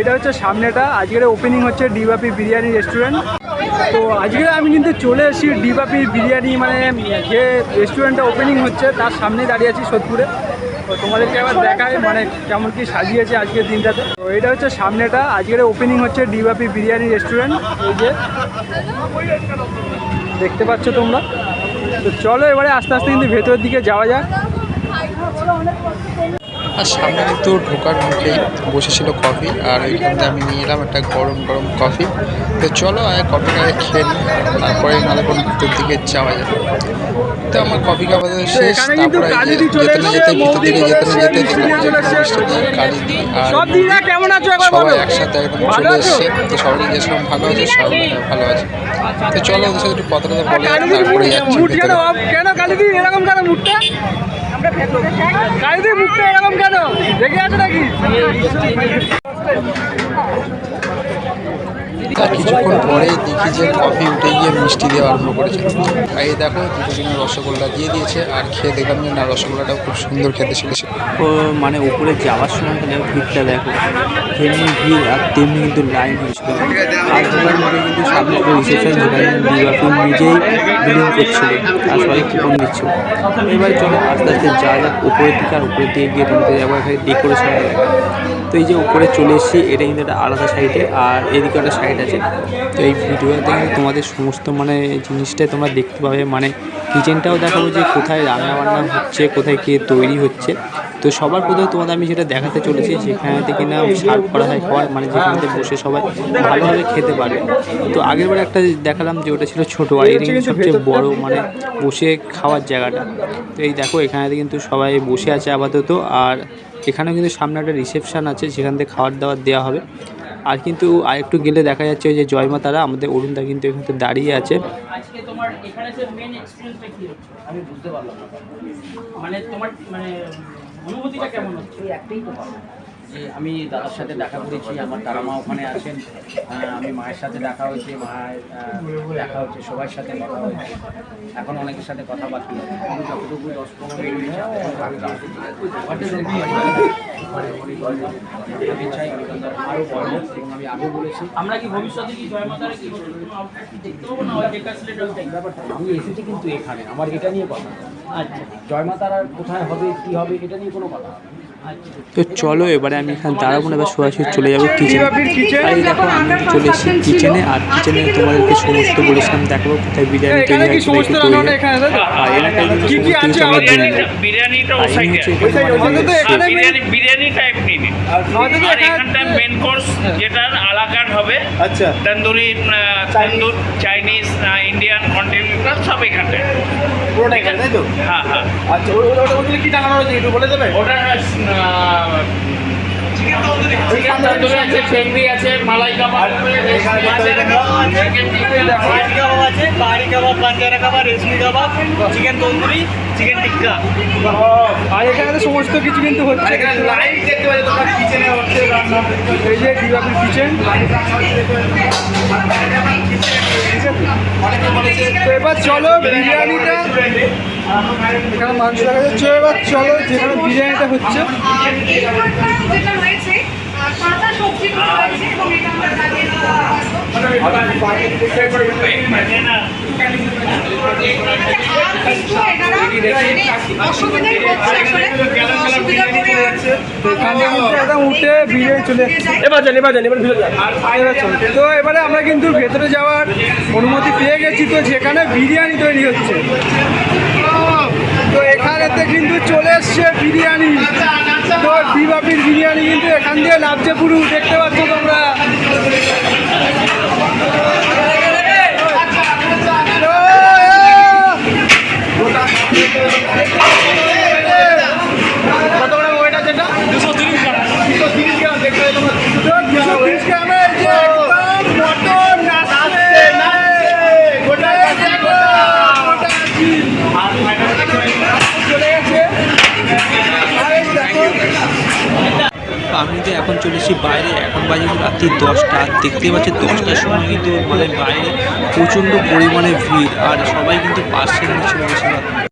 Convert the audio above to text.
এটা হচ্ছে সামনেটা, আজকের ওপেনিং হচ্ছে ডিবাপি বিরিয়ানি রেস্টুরেন্ট তো আজকে আমি কিন্তু চলে এসেছি ডিবাপি বিরিয়ানি মানে যে রেস্টুরেন্টটা ওপেনিং হচ্ছে, তার সামনে দাঁড়িয়ে আছি সোদপুরে। তো তোমাদেরকে আবার দেখায় মানে কেমন কি সাজিয়েছে আজকের দিনটাতে। তো এটা হচ্ছে সামনেটা, আজকের ওপেনিং হচ্ছে ডিবাপি বিরিয়ানি রেস্টুরেন্ট এই যে, দেখতে পাচ্ছ তোমরা? তো চলো এবারে আস্তে আস্তে কিন্তু ভেতরের দিকে যাওয়া যাক। আর সামনে কিন্তু ঢোকার মুখেই বসেছিল কফি আর ওইখানে আমি নিয়ে এলাম একটা গরম গরম কফি তো চলো আগে কফিটা খেয়ে নিই তারপরে নাহলে কোনো ভিতর দিকে যাওয়া যাবে। তো আমার কফি খাওয়া দাওয়া শেষ তারপরে যেতে না যেতে ভিতর দিকে যেতে না যেতে। কালিদি আর বলো সবাই একসাথে একদম চলে এসছে তো সবাই জিজ্ঞেস ভালো আছে সবাই ভালো আছে। তো চলো ওদের সাথে একটু কথা টথা বলে তারপরে যাচ্ছি কেন কালিদি এরকম কেন মুডটা কালিদির মুখটা এরকম কেন রেগে আছে নাকি? তার কিছুক্ষণ পরেই দেখি যে কফি উঠে গিয়ে মিষ্টি দেওয়া আরম্ভ করেছে। আর এই দেখো, দুটো দিনের রসগোল্লা দিয়ে দিয়েছে, আর খেয়ে দেখলাম যে না, রসগোল্লাটাও খুব সুন্দর খেতে ছিল ও মানে উপরে যাওয়ার সময় দেখো ভিড়টা দেখো। তেমনি ভিড়, আর তেমনি কিন্তু লাইন হয়েছিল আর মুখে কিন্তু সামনে একটা রিসেপশন যেখানে বিবাপুর নিজেই বিলিং করছিল, আর সবাই কুপন দিচ্ছিল এবার চলো, আস্তে আস্তে যা যাক উপরের দিকে আর উপরের দিকে গিয়ে তোমাদের একবার ডেকোরেশন তো এই যে উপরে চলে এসেছি, এটা কিন্তু একটা আলাদা সাইডে আর এদিকে একটা সাইড আছে। তো এই ভিডিওতে কিন্তু তোমাদের সমস্ত মানে জিনিসটাই তোমরা দেখতে পাবে। মানে কিচেনটাও দেখাবো যে কোথায় রান্না বান্না হচ্ছে কোথায় কে তৈরি হচ্ছে। তো সবার প্রথমে তোমাদের আমি যেটা দেখাতে চলেছি যেখানেতে কিনা সার্ভ করা হয় খাবার মানে যেখানেতে বসে সবাই ভালোভাবে খেতে পারে তো আগের বার একটা দেখালাম যে ওটা ছিল ছোটো আর এটা কিন্তু সবচেয়ে বড় মানে বসে খাওয়ার জায়গাটা। তো এই দেখো এখানেতে কিন্তু সবাই বসে আছে আপাতত। আর এখানেও কিন্তু সামনে একটা রিসেপশন আছে যেখান থেকে খাবার দাবার দেওয়া হবে। আর কিন্তু আর একটু গেলে দেখা যাচ্ছে ওই যে জয়মা তারা আমাদের অরুণদা কিন্তু এখানে দাঁড়িয়ে আছে। আজকে তোমার এখানে যে মেন এক্সপিরিয়েন্সটা কি হচ্ছে? আমি বুঝতে পারলাম না। মানে তোমার মানে অনুভূতিটা কেমন হচ্ছে? এই একটাই তো যে আমি দাদার সাথে দেখা করেছি আমার তারা মা ওখানে আছেন আমি মায়ের সাথে দেখা হয়েছে মায়ের দেখা হচ্ছে সবার সাথে কথা হয়েছে। এখন অনেকের সাথে কথা বাকি আমি যতটুকু দশ পনেরো মিনিট? আমি চাই আরও বড় এবং আমি আগেও বলেছি। আমরা কি ভবিষ্যতে কি কি আমি এসেছি কিন্তু এখানে। আমার এটা নিয়ে কথা। আচ্ছা। জয় মা তারার কোথায় হবে কি হবে এটা নিয়ে কোনো কথা তো চলো এবারে আমি এখানে দাঁড়াবো না এবার সরাসরি চলে যাব কিচেনে আর এই দেখো আমি চলে এসেছি কিচেনে আর কিচেনে তোমাদেরকে সমস্ত বলেছিলাম দেখাবো কোথায় বিরিয়ানি তৈরি কি হয় তৈরি হয়। আর এলাকায় কিন্তু সমস্ত কিছু আমরা জেনে নেব। আর এই হচ্ছে হবে। আচ্ছা। Tandoori tandoor Chinese Indian continental সব এখানটায়। পুরোটা এখানে তাই তো? হ্যাঁ হ্যাঁ। আচ্ছা ওটা ওটা ওটা কি টাঙানো রয়েছে? একটু বলে দেবে? ওটা চিকেন তন্দুরি আছে মালাই কাবাব চিকেন কাবাব আছে কাবাব কাবাব রেশমি কাবাব চিকেন তন্দুরি চিকেন টিক্কা আর এখানে সমস্ত কিছু কিন্তু হচ্ছে। লাইভ দেখতে পাচ্ছ তোমরা কিচেনে হচ্ছে রান্না এই যে ডিবাপির কিচেন তো এবার চলো বিরিয়ানিটা। এখানে মাংস দেখা যাচ্ছে। এবার চলো যেখানে বিরিয়ানিটা হচ্ছে। উঠে একদম উঠে বিরিয়ানি চলে যাচ্ছে এবার যান এবার যান এবার ভিতরে যান তো এবারে আমরা কিন্তু ভেতরে যাওয়ার অনুমতি পেয়ে গেছি তো যেখানে বিরিয়ানি তৈরি হচ্ছে তো এখানেতে কিন্তু চলে এসছে বিরিয়ানি। তো বিবাপির বিরিয়ানি কিন্তু এখান দিয়ে নামছে পুরু দেখতে পাচ্ছ তোমরা কত গ্রাম ওয়েট আছে এটা দুশো তিরিশ গ্রাম দুশো তিরিশ গ্রাম দেখতে পাচ্ছ তোমরা তো দুশো পিস গ্রামে এই যে একদম মটন নাচছে গোটা এই দেখো, গোটা আছি। চলে গেছে আর এই দেখো তো আমি কিন্তু এখন চলে এসেছি বাইরে। এখন বাজে রাত্রি দশটা। আর দেখতেই পাচ্ছি, দশটার সময় কিন্তু মানে বাইরে প্রচণ্ড পরিমাণে ভিড়। আর সবাই কিন্তু পাশে বেশিরভাগ